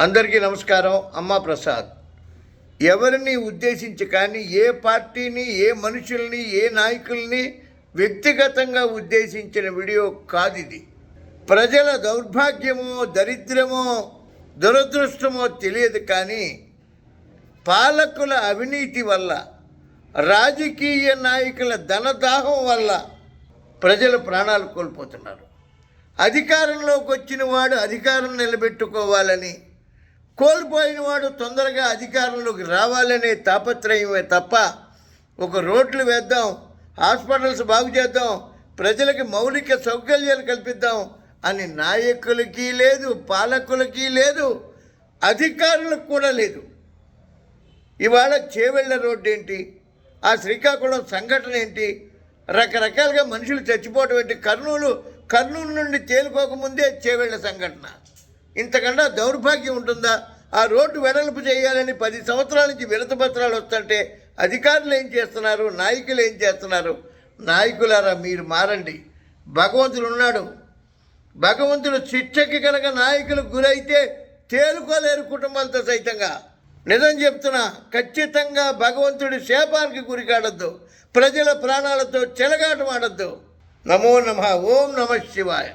అందరికీ నమస్కారం. అమ్మా ప్రసాద్. ఎవరిని ఉద్దేశించి కానీ ఏ పార్టీని ఏ మనుషుల్ని ఏ నాయకుల్ని వ్యక్తిగతంగా ఉద్దేశించిన వీడియో కాదు ఇది ప్రజల దౌర్భాగ్యమో దరిద్రమో దురదృష్టమో తెలియదు కానీ పాలకుల అవినీతి వల్ల రాజకీయ నాయకుల ధనదాహం వల్ల ప్రజలు ప్రాణాలు కోల్పోతున్నారు. అధికారంలోకి వచ్చిన వాడు అధికారం నిలబెట్టుకోవాలని కోల్పోయిన వాడు తొందరగా అధికారంలోకి రావాలనే తాపత్రయమే తప్ప ఒక రోడ్లు వేద్దాం హాస్పిటల్స్ బాగు చేద్దాం ప్రజలకి మౌలిక సౌకర్యాలు కల్పిద్దాం అని నాయకులకి లేదు పాలకులకి లేదు అధికారులకు కూడా లేదు. ఇవాళ చేవెళ్ళ రోడ్డు ఏంటి ఆ శ్రీకాకుళం సంఘటన ఏంటి? రకరకాలుగా మనుషులు చచ్చిపోవటం ఏంటి? కర్నూలు కర్నూలు నుండి తేలుకోకముందే చేవెళ్ళ సంఘటన. ఇంతకన్నా దౌర్భాగ్యం ఉంటుందా? ఆ రోడ్డు వెడల్పు చేయాలని పది సంవత్సరాల నుంచి వినతపత్రాలు వస్తుంటే అధికారులు ఏం చేస్తున్నారు? నాయకులు ఏం చేస్తున్నారు? నాయకులారా మీరు మారండి. భగవంతుడు ఉన్నాడు. భగవంతుడు శిక్షకి కనుక నాయకులకు గురైతే తేలుకోలేరు కుటుంబాలతో సైతంగా. నిజం చెప్తున్నా ఖచ్చితంగా భగవంతుడి శాపానికి గురి కాడద్దు. ప్రజల ప్రాణాలతో చెలగాటమాడద్దు నమో నమ ఓం నమ శివాయ.